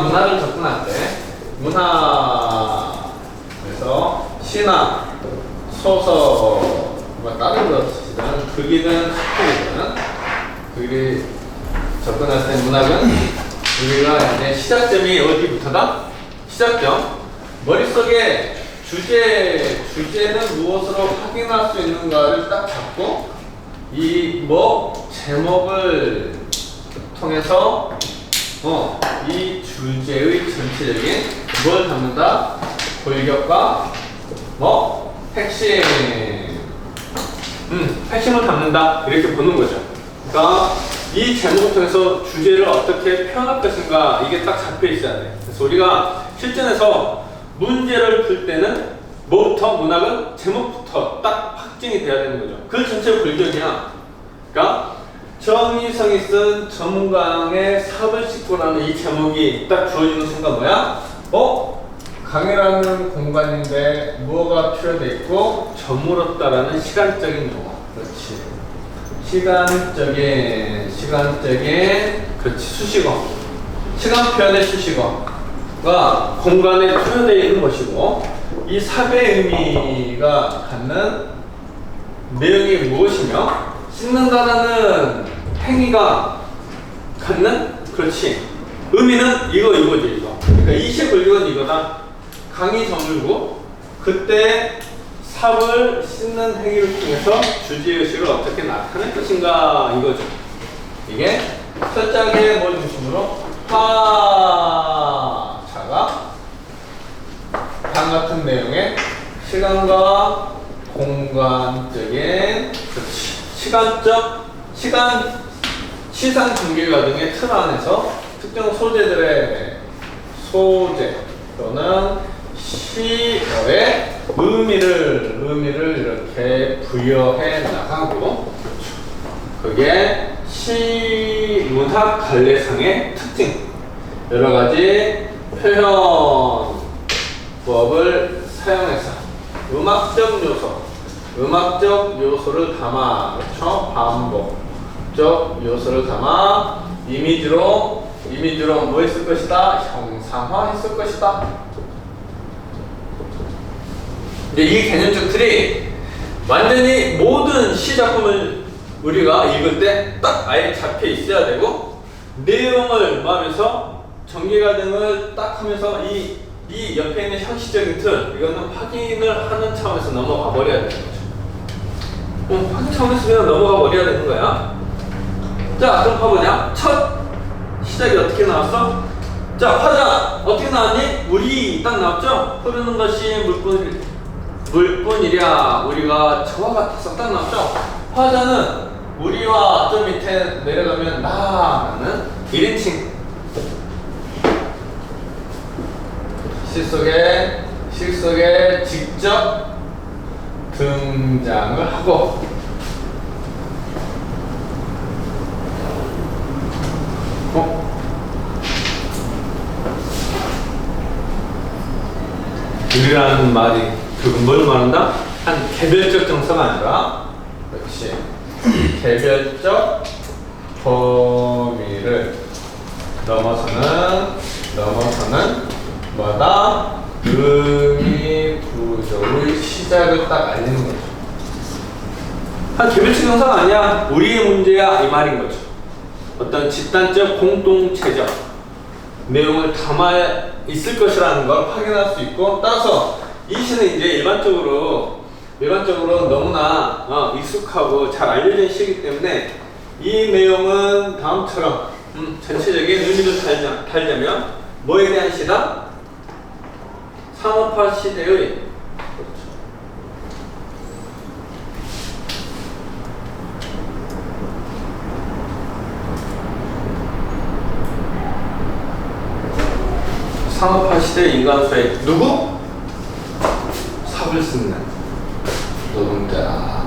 문화를 접근할 때 문화 그래서 시나 소설 뭐 다른 것이든 극이든 스토리든 극이 접근할 때 문학은 우리가 이제 시작점이 어디부터다? 시작점 머릿속에 주제 주제는 무엇으로 확인할 수 있는가를 딱 잡고 이 뭐 제목을 통해서 어, 이 주제의 전체적인 뭘 담는다? 골격과 뭐 핵심 음, 핵심을 담는다 이렇게 보는 거죠. 그러니까 이 제목을 통해서 주제를 어떻게 표현할 것인가 이게 딱 잡혀 있어야 돼. 그래서 우리가 실전에서 문제를 풀 때는 뭐부터 문학은 제목부터 딱 확정이 돼야 되는 거죠. 그 전체 골격이야. 그러니까 정희성이 쓴 전문가의 삽을 씻고라는 이 제목이 딱 주어지는 순간 뭐야? 어? 강이라는 공간인데 뭐가 표현돼 있고 저물었다라는 시간적인 용어. 그렇지. 시간적인 시간적인 그렇지 수식어. 시간 표현의 수식어가 공간에 표현되어 있는 것이고 이 삽의 의미가 갖는 내용이 무엇이며 씻는다라는 행위가 갖는 그렇지. 의미는 이거 이거지 이거. 그러니까 이시 불교는 이거다. 강이 저물고 그때 삽을 씻는 행위를 통해서 주제의식을 어떻게 나타낼 것인가 이거죠. 이게 철장의 뭘 중심으로? 화자가 당 같은 내용의 시간과 공간적인 그렇지. 시간적 시간 시상 전개 과정의 틀 안에서 특정 소재들의 소재 또는 시어의 의미를 의미를 이렇게 부여해 나가고 그게 시문학 갈래상의 특징. 여러 가지 표현법을 사용해서 음악적 요소 음악적 요소를 담아 그렇죠 반복 적 요소를 담아 이미지로 이미지로 뭐 했을 것이다 형상화 했을 것이다 이제 이 개념적 틀이 완전히 모든 시 작품을 우리가 읽을 때 딱 아예 잡혀 있어야 되고 내용을 마음에서 전개 과정을 딱 하면서 이, 이 옆에 있는 형식적인 틀 이거는 확인을 하는 차원에서 넘어가 버려야 되는 거죠. 어, 확인 차원에서 그냥 넘어가 버려야 되는 거야. 자, 그럼 봐보자. 첫 시작이 어떻게 나왔어? 자, 화자 어떻게 나왔니? 물이 딱 나왔죠? 흐르는 것이 물뿐 물뿐이랴 우리가 저와 같아서 딱 나왔죠? 화자는 우리와 좀 밑에 내려가면 나라는 1인칭 시 속에 시 속에 직접 등장을 하고 우리라는 말이 그건 뭘 말한다? 한 개별적 정서가 아니라 그렇지 개별적 범위를 넘어서는 넘어서는 뭐다? 의미 구조의 시작을 딱 알리는 거죠. 한 개별적 정서가 아니야. 우리의 문제야 이 말인 거죠. 어떤 집단적 공동체적 내용을 담아 있을 것이라는 걸 확인할 수 있고 따라서 이 시는 이제 일반적으로 일반적으로 너무나 어, 익숙하고 잘 알려진 시이기 때문에 이 내용은 다음처럼 음, 전체적인 의미를 달자, 달자면 뭐에 대한 시다? 산업화 시대의 그렇죠. 산업화 시대 인간수의 누구? 삽을 쓰는 노동자.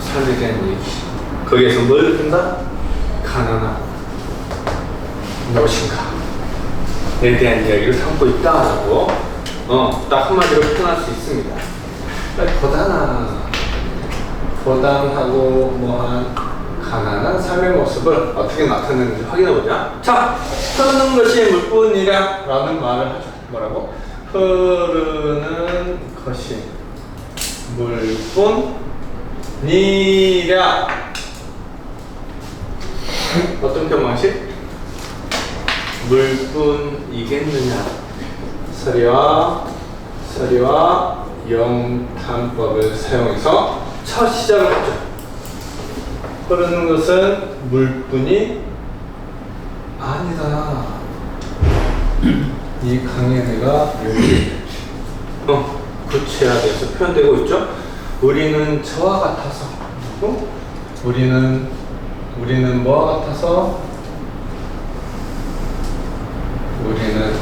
삶에 대한 얘기. 거기에서 뭘 든다? 가난한 무엇인가? 에 대한 이야기를 담고 있다라고 어, 딱 한마디로 표현할 수 있습니다. 고단한, 고단하고 뭐한 가난한 삶의 모습을 어떻게 나타내는지 확인해 보자. 자, 흐르는 것이 물뿐이라 라는 말을 하죠. 뭐라고? 흐르는 것이 물뿐이랴. 어떤 표방식? 물뿐이겠느냐? 서리와 서리와 영탄법을 사용해서 첫 시작을 하죠. 흐르는 것은 물뿐이 아니다. 이 강의 내가 어, 구체화돼서 표현되고 있죠. 우리는 저와 같아서 어? 우리는 우리는 뭐와 같아서 우리는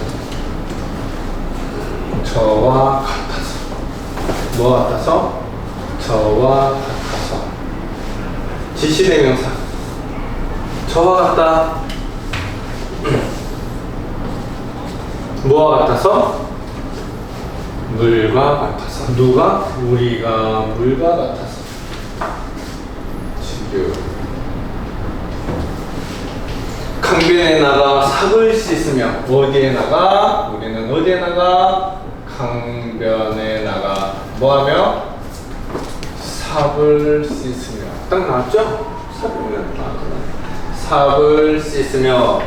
저와 같아서 뭐와 같아서 저와 같아서 지시대명사 저와 같다. 뭐와 같아서? 물과 같아서. 누가? 우리가 물과 같아서. 지금 강변에 나가 삽을 씻으며. 어디에 나가? 우리는 어디에 나가? 강변에 나가. 뭐하며? 삽을 씻으며 딱 나왔죠? 삽을 씻으며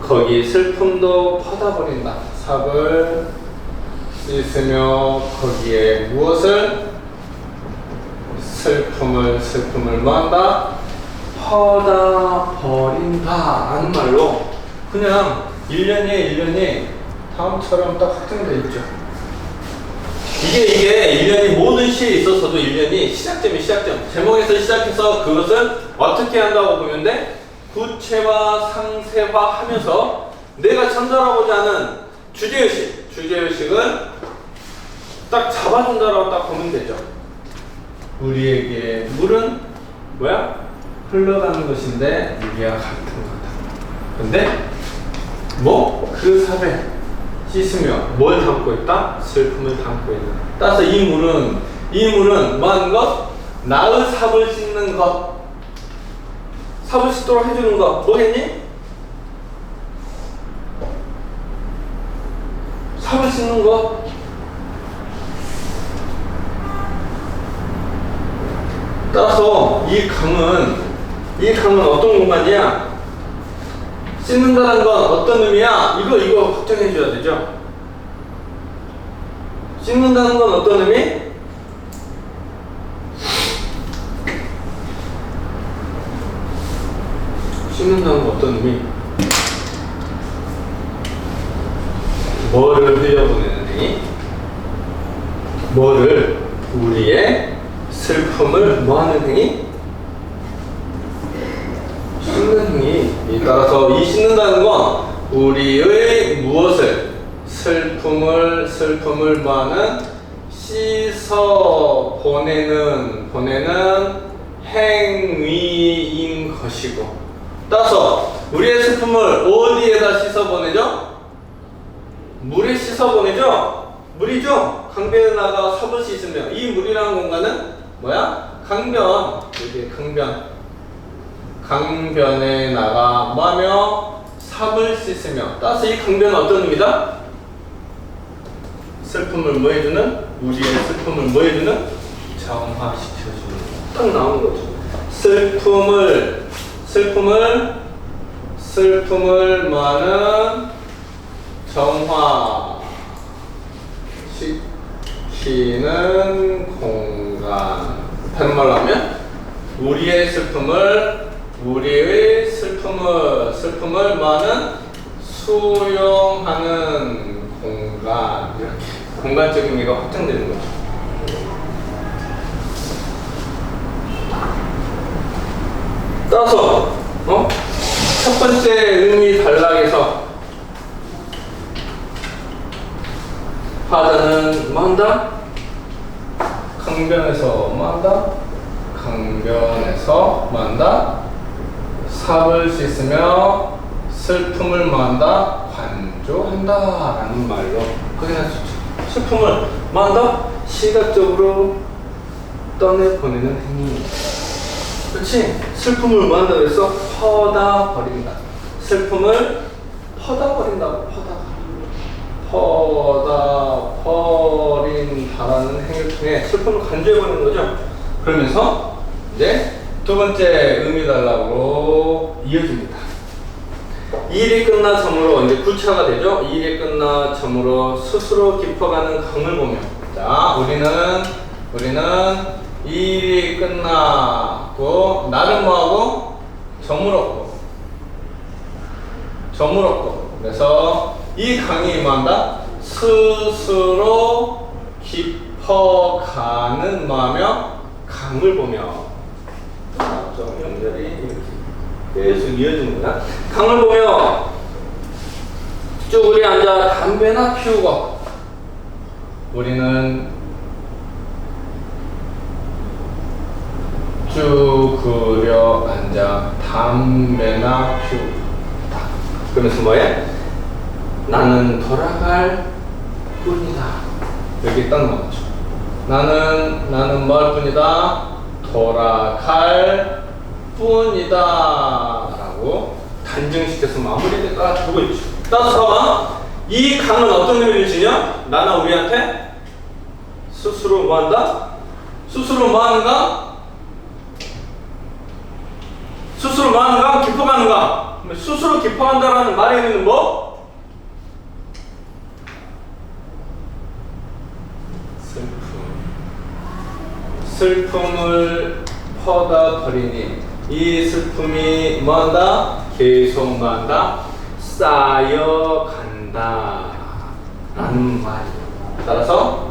거기 슬픔도 퍼다버린다. 삽을 씻으며 거기에 무엇을? 슬픔을 슬픔을 뭐한다? 퍼다 버린다. 하는 말로 그냥 1년에 1년이. 다음처럼 딱 확정돼 있죠 이게 이게 1년이 모든 시에 있어서도 1년이 시작점이 시작점 제목에서 시작해서 그것을 어떻게 한다고 보면 돼? 구체화 상세화 하면서 내가 전달하고자 하는 주제의식 주제의식은 딱 잡아준다라고 딱 보면 되죠 우리에게 물은 뭐야? 흘러가는 것인데 우리와 같은 거다 근데 뭐? 그 삽에 씻으며 뭘 담고 있다? 슬픔을 담고 있는. 따라서 이 물은 이 물은 뭐하는 것? 나의 삽을 씻는 것. 삽을 씻도록 해주는 것. 뭐겠니? 삽을 씻는 것. 따라서 이 강은 이 강은 어떤 공간이야? 씻는다는 건 어떤 의미야? 이거 이거 걱정해 줘야 되죠. 씻는다는 건 어떤 의미? 씻는다는 건 어떤 의미? 뭐를 흘려보내는 행위? 뭐를 우리의 슬픔을 뭐하는 행위? 씻는 행위. 이 따라서 이 씻는다는 건 우리의 무엇을 슬픔을 슬픔을 뭐하는 씻어 보내는 보내는 행위인 것이고. 따라서 우리의 슬픔을 어디에다 씻어 보내죠? 물에 씻어 보내죠? 물이죠? 강변에 나가 삽을 씻으며 이 물이라는 공간은 뭐야? 강변. 여기 강변. 강변에 나가 뭐하며 삽을 씻으며 따라서 이 강변은 어떤 의미다? 슬픔을 뭐 해주는? 우리의 슬픔을 뭐 해주는? 정화시켜주는 딱 나온 거죠 슬픔을 슬픔을 슬픔을 뭐하는 정화시키는 공간 다른 말로 하면 우리의 슬픔을 우리의 슬픔을 슬픔을 많은 수용하는 공간 이렇게 공간적인 의미가 확장되는 거죠. 따라서 어? 첫 번째 의미 단락에서 하자는 뭐한다? 강변에서 뭐한다? 강변에서 뭐한다? 삽을 씻으며 슬픔을 뭐한다? 관조한다 라는 말로 있죠 슬픔을 뭐한다? 시각적으로 떠내보내는 행위 그렇지. 슬픔을 뭐한다 그랬어? 퍼다 버린다. 슬픔을 퍼다 버린다고 퍼다. 퍼다 버린다라는 행위를 통해 슬픔을 간주해 버리는 거죠. 그러면서 이제 두 번째 의미 달라고 이어집니다. 이 일이 끝나 점으로 이제 구차가 되죠. 이 일이 끝나 점으로 스스로 깊어가는 강을 보며. 자 우리는 우리는 이 일이 끝나고 나는 뭐하고? 점을 얻고. 점을 얻고. 그래서 이 강이 뭐한다? 스스로 깊어가는 마며 강을 보며 좀 연결이 계속 이어집니다. 강을 보며 쭉 우리 앉아 담배나 피우고 우리는 쭉 그려 앉아 담배나 피우다. 그러면서 뭐해? 나는 돌아갈 뿐이다. 여기 딱 나오죠. 나는 나는 뭐할 뿐이다. 돌아갈 뿐이다. 라고 단정시켜서 마무리가 두고 있죠. 따라서 봐봐. 이 강은 어떤 의미를 지냐? 나나 우리한테 스스로 뭐 한다? 스스로 뭐 하는가? 스스로 뭐 하는가? 깊어가는가? 그러면 스스로 말의 의미는 뭐? 슬픔. 슬픔을 퍼다 버리니 이 슬픔이 뭐한다? 계속 뭐한다? 쌓여간다 라는 말이에요 따라서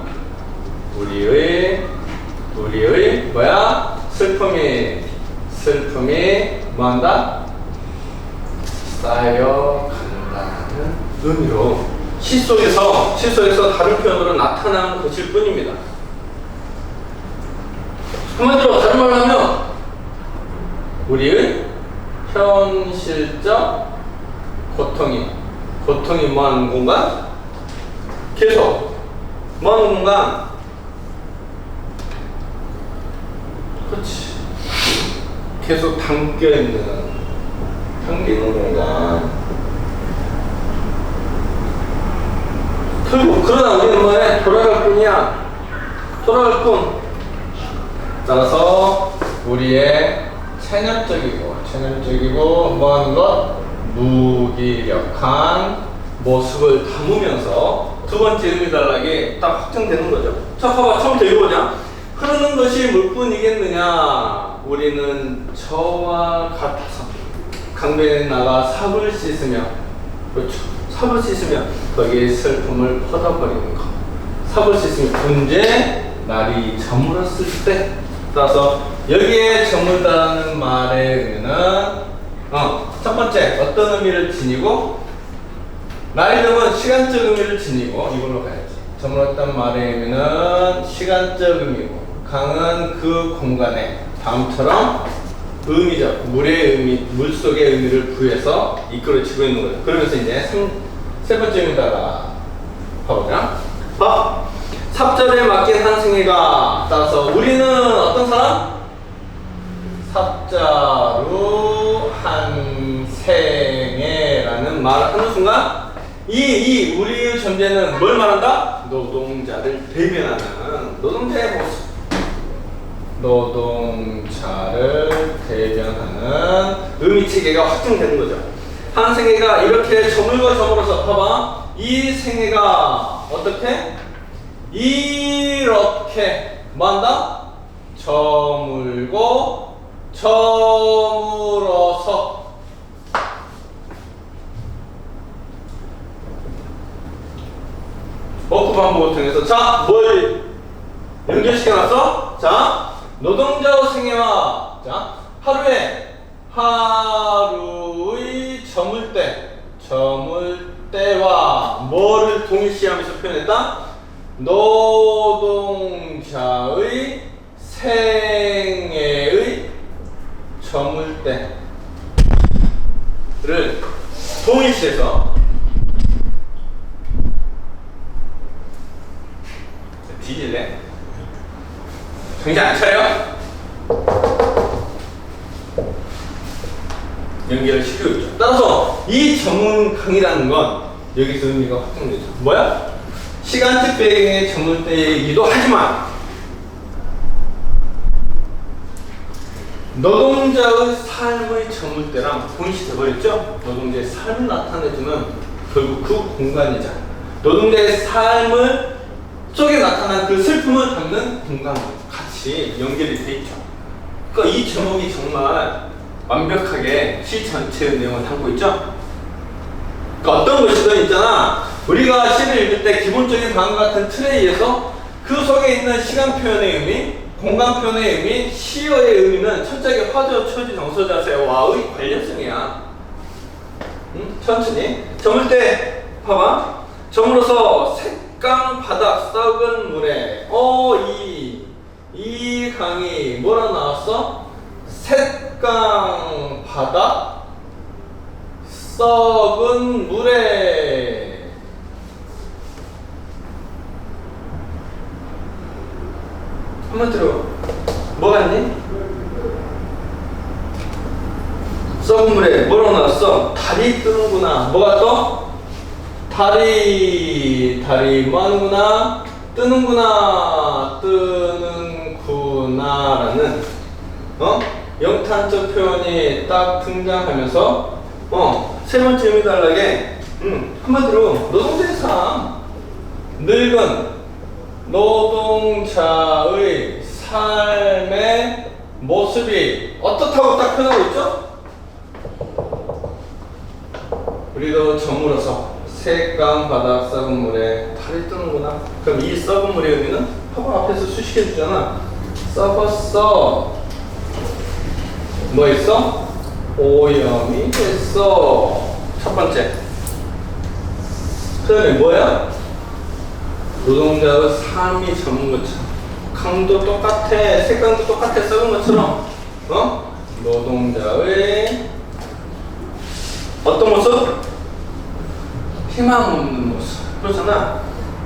우리의 우리의 뭐야? 슬픔이 슬픔이 뭐한다? 쌓여간다는 의미로 시 속에서 시 속에서 다른 표현으로 나타나는 것일 뿐입니다 한마디로 다른 말로 하면 우리의 현실적 고통이 고통이 뭐하는 공간? 계속 뭐하는 공간? 그렇지 계속 담겨있는 담기는 공간 결국 그러나 우리는 뭐해? 돌아갈 뿐이야 돌아갈 뿐 따라서 우리의 체념적이고 체념적이고 뭐하는 것 무기력한 모습을 담으면서 두 번째 의미 단락이 딱 확정되는 거죠. 자, 봐봐. 처음부터 읽어보자. 흐르는 것이 물뿐이겠느냐? 우리는 저와 같아서 강변에 나가 삽을 씻으며 그렇죠. 삽을 씻으며 거기에 슬픔을 퍼다버리는 것. 삽을 씻으며 언제 날이 저물었을 때 따라서 여기에 저물다는 말의 의미는 어, 첫 번째 어떤 의미를 지니고 날이 되면 시간적 의미를 지니고 이걸로 가야지. 저물었단 말의 의미는 시간적 의미고 강은 그 공간에 다음처럼 의미적 물의 의미 물 속의 의미를 부여해서 이끌어지고 있는 거예요 그러면서 이제 세, 세 번째 의미다가 봐보자. 봐 맡긴 한 승희가 따라서 우리는 어떤 사람? 삽자루 한 생애라는 말을 하는 순간 이, 이 우리의 존재는 뭘 말한다? 노동자를 대변하는 노동자의 모습 노동자를 대변하는 의미 체계가 확정되는 거죠 한 생애가 이렇게 저물고 저물어서 봐봐 이 생애가 어떻게? 이렇게 뭐한다? 저물고 저물어서 워크 반복을 통해서 자, 뭘 연결시켜놨어? 자, 노동자 생애와 자, 하루에 하루의 저물 때 저물 때와 뭐를 동일시하면서 표현했다? 노동자의 생애의 저물 때를 동일시해서 뒤질래? 정신 안 차려? 연결을 있죠. 따라서 이 전문 강의라는 건 여기서 의미가 확정되죠. 뭐야? 시간 특별의 전문대이기도 하지만 노동자의 삶의 전문대랑 동시에 버렸죠. 노동자의 삶을 나타내주는 결국 그 공간이자 노동자의 삶을 속에 나타난 그 슬픔을 담는 공간 같이 연결이 돼 있죠. 그러니까 이 제목이 정말 완벽하게 시 전체의 내용을 담고 있죠. 그러니까 어떤 것이든 있잖아. 우리가 시를 읽을 때 기본적인 방금 같은 의해서 그 속에 있는 시간 표현의 의미, 공간 표현의 의미, 시어의 의미는 철저하게 화저, 처지, 정서 자세와의 관련성이야. 응? 천천히. 점을 때 봐봐. 점으로서 색강 바닥 썩은 물에 어이 이 강이 뭐라 나왔어? 색강 바닥 썩은 물에 한번 들어 뭐 같니? 썩은 물에 뭐라고 나왔어? 달이 뜨는구나 뭐가 떠? 달이 달이 뭐하는구나? 뜨는구나 뜨는구나라는 어? 영탄적 표현이 딱 등장하면서 어, 세 번째 의미 달라게 음, 한마디로 삶 늙은 노동자의 삶의 모습이 어떻다고 딱 표현하고 있죠? 우리도 저물어서 색감 바닥 썩은 물에 달이 뜨는구나 그럼 이 썩은 물의 의미는 봐봐 앞에서 수식해 주잖아 썩었어 뭐 있어? 오염이 됐어 첫 번째 그 다음에 뭐야? 노동자의 삶이 젊은 것처럼 강도 똑같아 색감도 똑같아 썩은 것처럼 어? 노동자의 어떤 모습? 희망 없는 모습 그렇잖아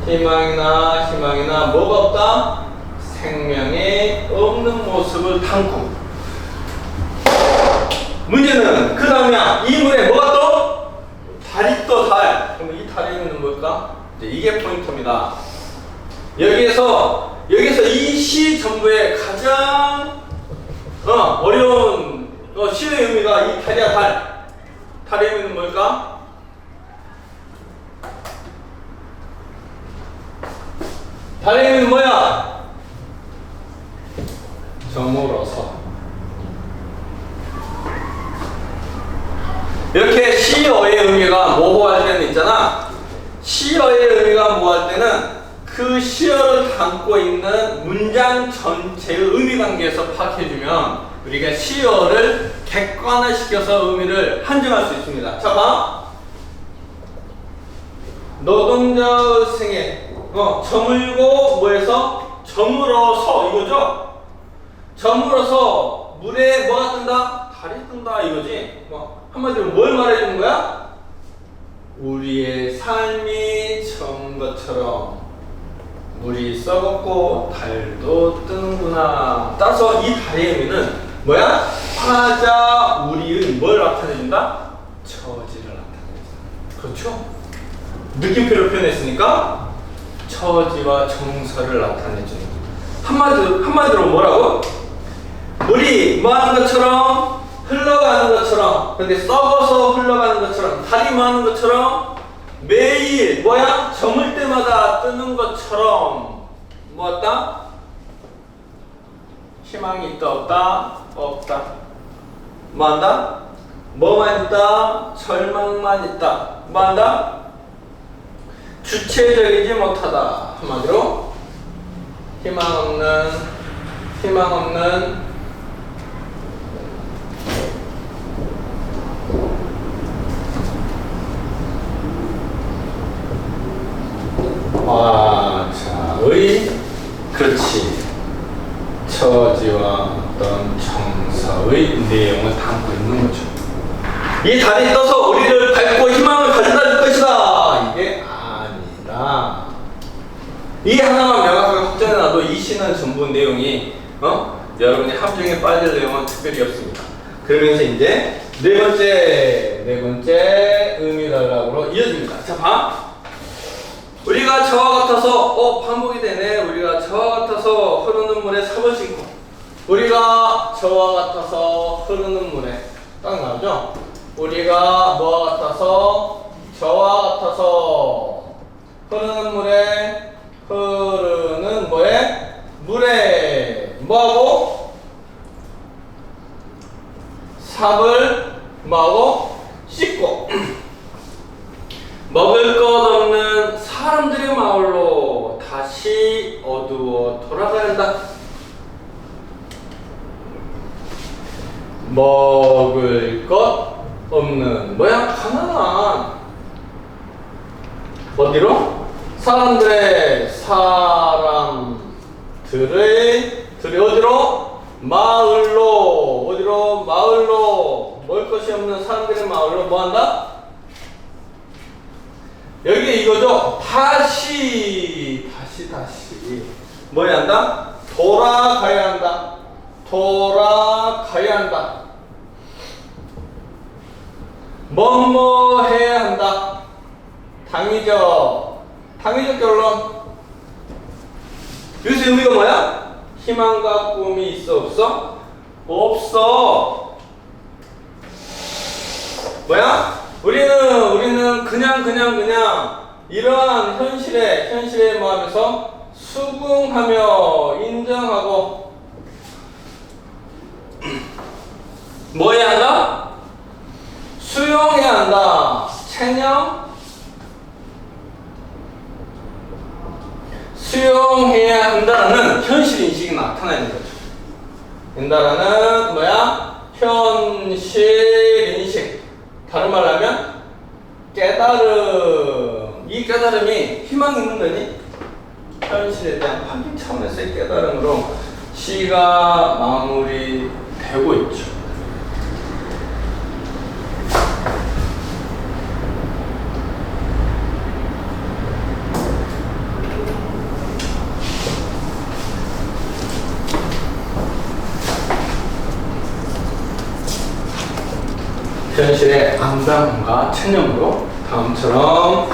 희망이나 희망이나 뭐가 없다? 생명이 없는 모습을 담고 문제는 그 다음이야 이 물에 뭐가 떠? 달이 떠달 그럼 이 달의 의미는 뭘까? 이게 포인트입니다 여기에서 여기서 이 시 전부의 가장 어, 어려운 어, 시의 의미가 이 달이야 달 달의 의미는 뭘까? 달의 의미는 뭐야? 저물어서 이렇게 시어의 의미가 모호할 때는 있잖아. 시어의 의미가 모호할 때는 그 시어를 담고 있는 문장 전체의 의미 관계에서 파악해주면 우리가 시어를 객관화시켜서 의미를 한정할 수 있습니다. 자, 봐. 노동자의 생애. 어, 저물고 뭐해서? 저물어서 이거죠? 저물어서 물에 뭐가 뜬다? 달이 뜬다 이거지. 뭐 한마디로 뭘 말해주는 거야? 우리의 삶이 전 것처럼 물이 썩었고 달도 뜨는구나. 따라서 이 달의 의미는 뭐야? 화자 우리의 뭘 나타내준다? 처지를 나타내준다. 그렇죠? 느낌표로 표현했으니까 처지와 정서를 나타내주는 한마디로, 한마디로 뭐라고? 물이 뭐 하는 것처럼 흘러가는 것처럼 근데 썩어서 흘러가는 것처럼 달이 뭐 하는 것처럼 매일 뭐야? 저물 때마다 뜨는 것처럼 뭐었다? 희망이 있다 없다? 없다 뭐한다? 뭐만 있다? 절망만 있다 뭐한다? 주체적이지 못하다 한마디로 희망 없는 희망 없는 화자의 그렇지 처지와 어떤 정서의 내용을 담고 있는 거죠. 이 달이 떠서 우리를 밝고 희망을 가져다 줄 것이다. 이게 아니다. 이 하나만 명확하게 확정해놔도 이 시는 전부 내용이 어? 여러분이 함정에 빠질 내용은 특별히 없습니다. 그러면서 이제 네 번째, 네 번째 의미 단락으로 이어집니다. 자, 봐. 우리가 저와 같아서 어 반복이 되네. 우리가 저와 같아서 흐르는 물에 삽을 신고 우리가 저와 같아서 흐르는 물에 딱 나오죠. 우리가 뭐와 같아서 저와 같아서 흐르는 물에 흐르는 뭐에 물에 뭐하고 삽을 뭐하고 씻고 먹을 것 없는 사람들의 마을로 다시 어두워 돌아가야 한다. 먹을 것 없는 뭐야 가난한 어디로? 사람들의 사람들의 들이 어디로? 마을로 어디로? 마을로 먹을 것이 없는 사람들의 마을로 뭐 한다? 여기 이거죠. 다시 다시 다시 뭐야 한다? 돌아가야 한다. 돌아가야 한다. 뭐뭐 해야 한다. 당위적 당위적 결론. 여기서 의미가 뭐야? 희망과 꿈이 있어 없어? 없어. 뭐야? 우리는 우리는 그냥 그냥 그냥 이러한 현실에 현실에 뭐하면서 수긍하며 인정하고 뭐 해야 한다? 수용해야 한다. 체념 수용해야 한다는 현실 인식이 나타나는 거죠. 된다라는 뭐야? 현실 인식. 다른 말로 하면 깨달음. 이 깨달음이 희망 있는 거니? 현실에 대한 확인 차원에서의 깨달음으로 시가 마무리되고 있죠. 암담과 체념으로 다음처럼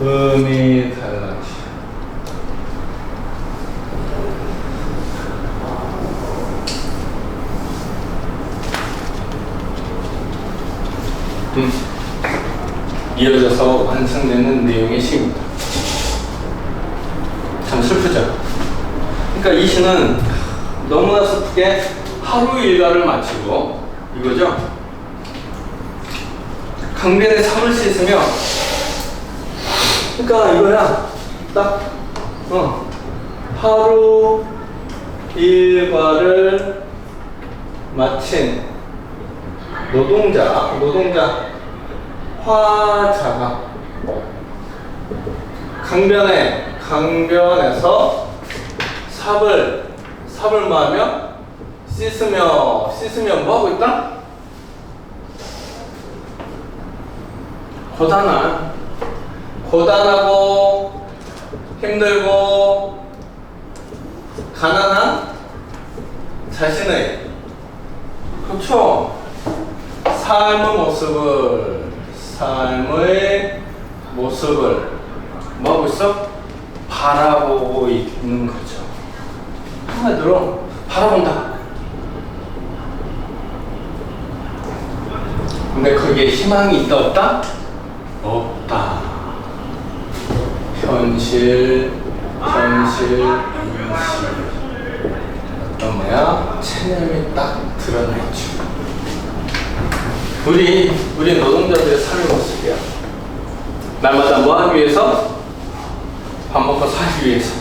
의미 달라지. 음. 이어져서 완성되는 내용의 시입니다. 참 슬프죠. 그러니까 이 시는 너무나 슬프게 하루 일과를 마치고 이거죠. 강변에 삼을 씻으며 그러니까 이거야 딱 어, 하루 일과를 마친 노동자 노동자 화자가 강변에 강변에서 삽을 삽을 마며 씻으며 씻으며 뭐 하고 있다? 고단한 고단하고 힘들고 가난한 자신의 그렇죠 삶의 모습을 삶의 모습을 뭐 하고 있어? 바라보고 있는 거죠. 한마디로 바라본다. 근데 거기에 희망이 있다 없다? 없다. 현실, 현실, 인식. 어떤 뭐야? 체념이 딱 드러나죠. 우리, 우리 노동자들의 삶의 모습이야. 날마다 뭐 하기 위해서? 밥 먹고 살기 위해서.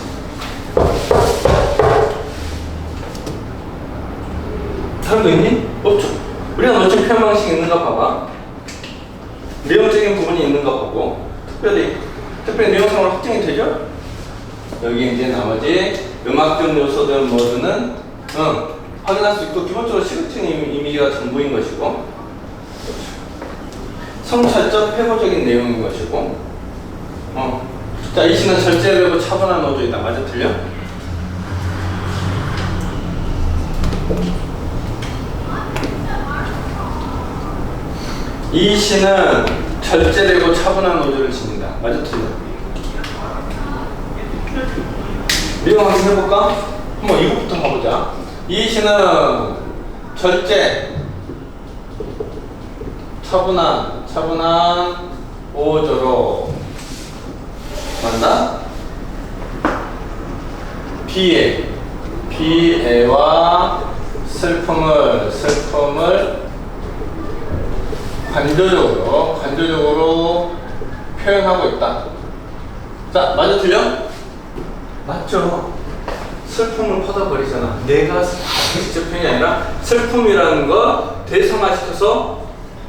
사람도 있니? 없죠. 우리가 멋진 표현 방식이 있는가 봐봐. 내용적인 부분이 있는가 보고 특별히 특별히 내용상으로 확정이 되죠? 여기 이제 나머지 음악적 요소들 모두는 응, 확인할 수 있고 기본적으로 이미- 이미지가 전부인 것이고 성찰적 회고적인 내용인 것이고 어. 자, 이 시는 절제되고 차분한 어조이다. 맞아 틀려? 이 시는 절제되고 차분한 어조를 지닌다. 맞아 틀려? 미용 한번 해볼까? 한번 이거부터 가보자. 이 시는 절제, 차분한, 차분한 오조로 맞나? 비애, 비애와 슬픔을, 슬픔을 관조적으로, 관조적으로 표현하고 있다. 자, 맞아 틀려? 맞죠. 슬픔을 퍼다버리잖아. 내가 직접 표현이 아니라 슬픔이라는 거 대성화시켜서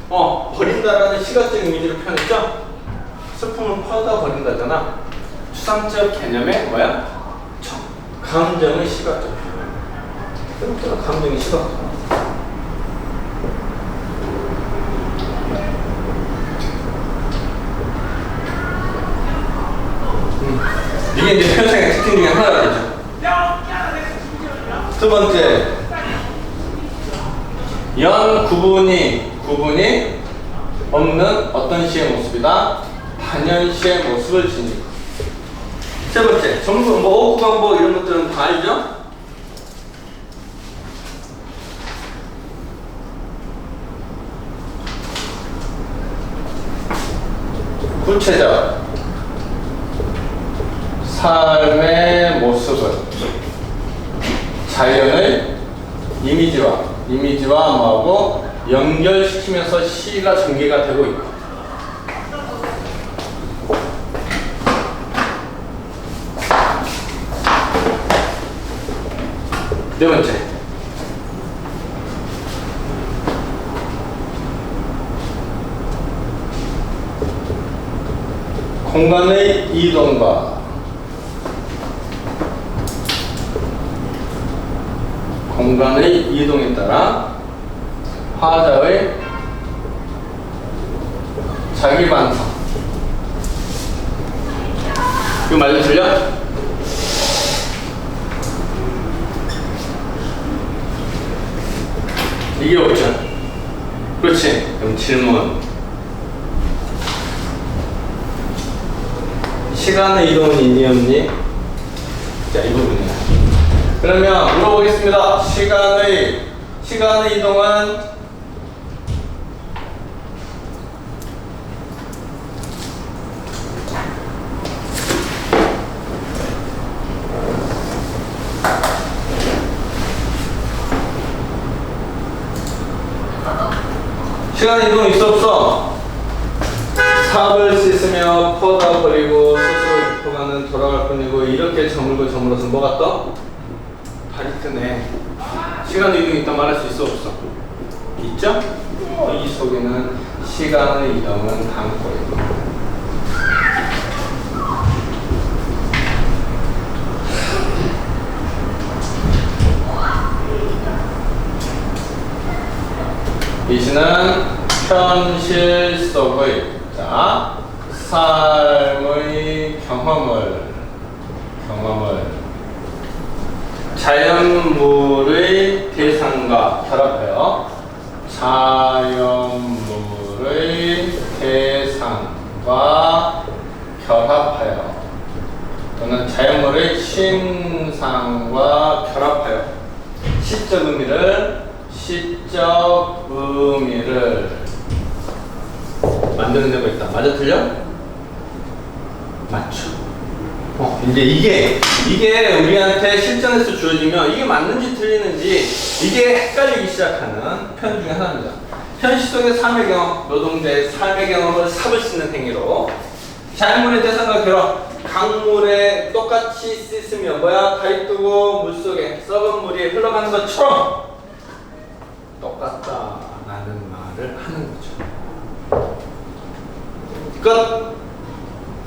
어 버린다라는 시각적 이미지를 표현했죠. 슬픔을 퍼다버린다잖아. 추상적 개념의 뭐야? 정. 감정의 시각적 표현. 감정의 시각적. 음. 이게 이제 표현상의 특징 중에 하나가 되죠. 두 번째, 연 구분이 구분이 없는 어떤 시의 모습이다. 단연 시의 모습을 지니고. 세 번째, 정부 뭐 오구강보 이런 것들은 다 알죠? 구체적 삶의 모습을. 자연의 이미지와 이미지와 뭐하고 연결시키면서 시가 전개가 되고 있고 네 번째. 공간의 이동과 공간의 이동에 따라 화자의 자기 반성 이거 말도 들려? 이게 옵션 그렇지 그럼 질문 시간의 이동은 있니 없니? 자, 이 부분이야. 그러면 물어보겠습니다. 시간의 시간의 이동은 시간의 이동 있어 없어? 삽을 씻으며 퍼다 버리고 스스로 깊어가는 돌아갈 뿐이고 이렇게 저물고 저물어서 뭐가 떠? 뜨네 시간 이동이 있다 말할 수 있어 없어? 있죠? 이 속에는 시간의 이동은 담고 있고 이 시는 현실 속의 자 삶의 경험을 자연물의 대상과 결합해요. 자연물의 대상과 결합하여 또는 자연물의 신상과 결합하여 시적 의미를 시적 의미를 만드는 데가 있다. 맞아 틀려? 맞죠. 어, 이제 이게 이게 우리한테 실전에서 주어지면 이게 맞는지 틀리는지 이게 헷갈리기 시작하는 표현 중에 하나입니다. 현실 속의 삶의 경험, 노동자의 삶의 경험을 삽을 씻는 행위로 자연물의 대상과 결합, 강물에 똑같이 씻으면 뭐야? 다리 뜨고 물속에 썩은 물이 흘러가는 것처럼 똑같다라는 말을 하는 거죠. 끝.